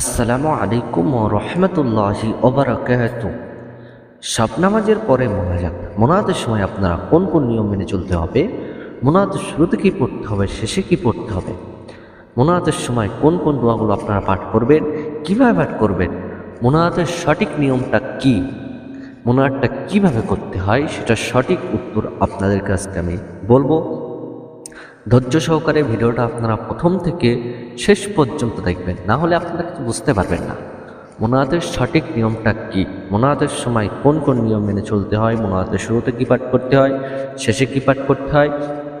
আসসালামু আলাইকুম ও রহমতুল্লাহি ওবরাকাত সব নামাজের পরে মোনাজাত। মোনাজাতের সময় আপনারা কোন কোন নিয়ম মেনে চলতে হবে? মোনাজাতের শুরুতে কী পড়তে হবে? শেষে কী পড়তে হবে? মোনাজাতের সময় কোন কোন দোয়াগুলো আপনারা পাঠ করবেন? কীভাবে পাঠ করবেন? মোনাজাতের সঠিক নিয়মটা কী? মোনাজাতটা কীভাবে করতে হয়? সেটা সঠিক উত্তর আপনাদের কাছে আমি বলব। ধৈর্য সহকারে ভিডিওটা আপনারা প্রথম থেকে শেষ পর্যন্ত দেখবেন। না হলে আপনারা কিছু বুঝতে পারবেন না। মোনাহাতের সঠিক নিয়মটা কি? মোনাহাতের সময় কোন কোন নিয়ম মেনে চলতে হয়? মোনাহাতের শুরুতে কী পাঠ করতে হয়? শেষে কী পাঠ করতে হয়?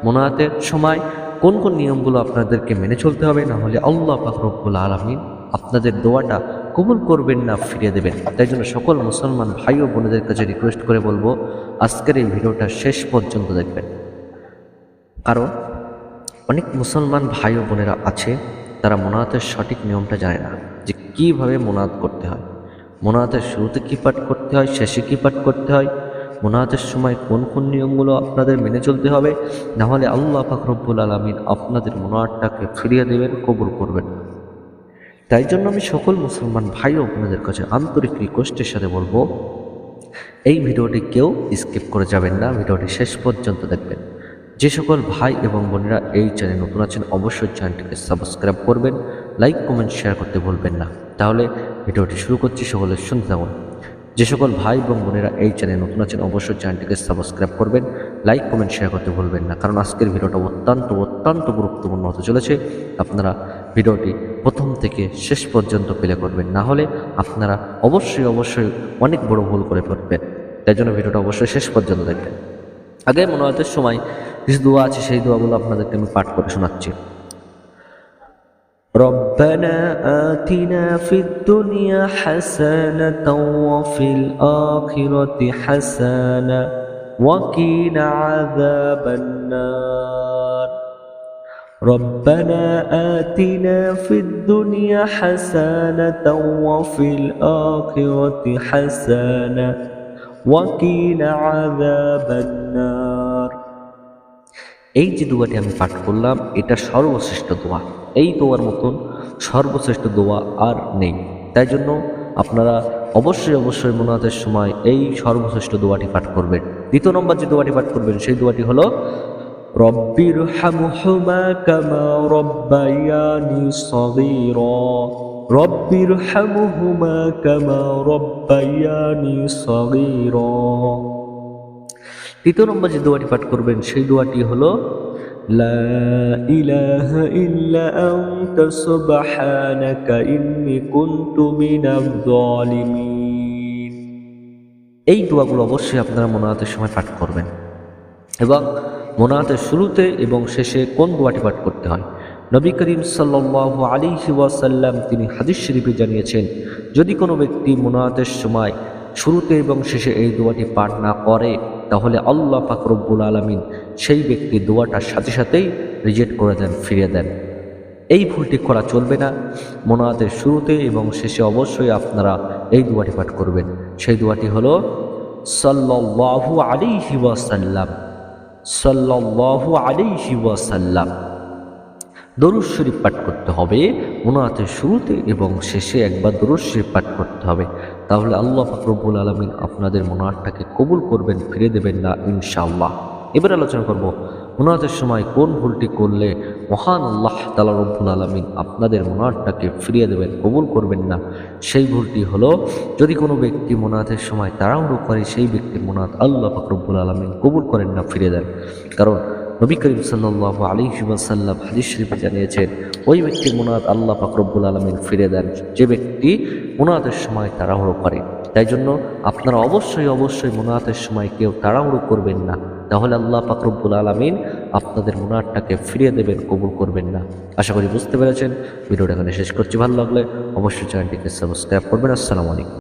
মোনাহাতের সময় কোন কোন নিয়মগুলো আপনাদেরকে মেনে চলতে হবে? না হলে আল্লাহ পাকরবুল আলমিন আপনাদের দোয়াটা কবুল করবেন না, ফিরিয়ে দেবেন। তাই জন্য সকল মুসলমান ভাই ও বোনেদের কাছে রিকোয়েস্ট করে বলব, আজকের এই ভিডিওটা শেষ পর্যন্ত দেখবেন। কারণ অনেক মুসলমান ভাই ও বোনেরা আছে, তারা মোনাতের সঠিক নিয়মটা জানে না যে কীভাবে মোনাত করতে হয়। মোনাতের শুরুতে কী পাঠ করতে হয়, শেষে কী পাঠ করতে হয় মোনাতের সময় কোন কোন নিয়মগুলো আপনাদের মেনে চলতে হবে নাহলে আল্লাহ ফাকরব্বুল আলমিন আপনাদের মোনাতটাকে ফিরিয়ে দেবেন, কবুল করবেন তাই জন্য আমি সকল মুসলমান ভাই ও বোনেদের কাছে আন্তরিক রিকোয়েস্টের সাথে বলব, এই ভিডিওটি কেউ স্কিপ করে যাবেন না, ভিডিওটি শেষ পর্যন্ত দেখবেন। যে সকল ভাই এবং বোনেরা এই চ্যানেল নতুন আছেন, অবশ্যই চ্যানেলটিকে সাবস্ক্রাইব করবেন, লাইক, কমেন্ট, শেয়ার করতে ভুলবেন না। তাহলে ভিডিওটি শুরু করছি সকলের শুনতে থাকুন। যে সকল ভাই এবং বোনেরা এই চ্যানেল নতুন আছেন, অবশ্যই চ্যানেলটিকে সাবস্ক্রাইব করবেন, লাইক, কমেন্ট, শেয়ার করতে ভুলবেন না। কারণ আজকের ভিডিওটা অত্যন্ত অত্যন্ত গুরুত্বপূর্ণ হতে চলেছে। আপনারা ভিডিওটি প্রথম থেকে শেষ পর্যন্ত প্লে করবেন। না হলে আপনারা অবশ্যই অবশ্যই অনেক বড় ভুল করে পড়বেন তাই জন্য ভিডিওটা অবশ্যই শেষ পর্যন্ত দেখবেন। আগে মনোয়াতের সময় কিছু দোয়া আছে সেই দোয়াগুলো আপনাদেরকে আমি পাঠ করে শোনাচ্ছি ربنا آتنا في الدنيا حسنة وفي الآخرة حسنة وقنا عذاب النار ربنا آتنا في الدنيا حسنة وفي الآخرة حسنة وقنا عذاب النار এই যে দোয়াটি আমি পাঠ করলাম, এটা সর্বশ্রেষ্ঠ দোয়া। এই দোয়ার মতন সর্বশ্রেষ্ঠ দোয়া আর নেই। তাই জন্য আপনারা অবশ্যই অবশ্যই মোনাতের সময় এই সর্বশ্রেষ্ঠ দোয়াটি পাঠ করবেন। দ্বিতীয় নম্বর যে দোয়াটি পাঠ করবেন, সেই দোয়াটি হলো রব্বির হামহুমা কামা রব্বায়ানি সগীরা। রব্বির হামহুমা কামা রব্বায়ানি সগীরা। তৃতীয় নম্বর যে দোয়াটি পাঠ করবেন, সেই দোয়াটি হলো, লা এই দোয়াগুলো অবশ্যই আপনারা মোনাজাতের সময় পাঠ করবেন। এবং মোনাজাতের শুরুতে এবং শেষে কোন দোয়াটি পাঠ করতে হয়? নবী করিম সাল্লাল্লাহু আলাইহি ওয়াসাল্লাম তিনি হাদিস শরীফে জানিয়েছেন, যদি কোনো ব্যক্তি মোনাজাতের সময় শুরুতে এবং শেষে এই দোয়াটি পাঠ না করে তাহলে আল্লাহ পাক রব্বুল আলমিন সেই ব্যক্তি দোয়াটার সাথে সাথেই রিজেক্ট করে দেন, ফিরিয়ে দেন। এই ভুলটি করা চলবে না। মোনাদের শুরুতে এবং শেষে অবশ্যই আপনারা এই দোয়াটি পাঠ করবেন। সেই দোয়াটি হলো সাল্লাহু আলি ওয়াসাল্লাম সাল্লাহু আলি ওয়াসাল্লাম। দরুদ শরীফ পাঠ করতে হবে মোনাতের শুরুতে এবং শেষে একবার দরুদ শরীফ পাঠ করতে হবে। তাহলে আল্লাহ ফাকরবুল আলমিন আপনাদের মোনারটাকে কবুল করবেন, ফিরে দেবেন না ইনশাআল্লাহ। এবার আলোচনা করব মোনাতের সময় কোন ভুলটি করলে মহান আল্লাহ তালা রব্বুল আলমিন আপনাদের মোনারটাকে ফিরিয়ে দেবেন, কবুল করবেন না? সেই ভুলটি হলো, যদি কোনো ব্যক্তি মোনাতের সময় তাড়াহুড়ো করে, সেই ব্যক্তির মোনাত আল্লাহ ফাকরবুল আলমিন কবুল করেন না ফিরে দেন। কারণ নবী করিম সাল্লাহ আলী সাল্লাম হাদিস শরীফে জানিয়েছেন, ওই ব্যক্তির মোনাদ আল্লাহ ফাকরবুল আলমিন ফিরে দেন। যে ব্যক্তি মোনাদের সময় তাড়াহুড়ো করে, তাই জন্য আপনারা অবশ্যই অবশ্যই মোনাতের সময় কেউ তাড়াহুড়ো করবেন না। তাহলে আল্লাহ ফাকরবুল আলমিন আপনাদের মোনারটাকে ফিরিয়ে দেবেন, কবুল করবেন না। আশা করি বুঝতে পেরেছেন। ভিডিওটা এখানে শেষ করছি। ভালো লাগলে অবশ্যই চ্যানেলটিকে সাবস্ক্রাইব করবেন। আসসালামু আলাইকুম।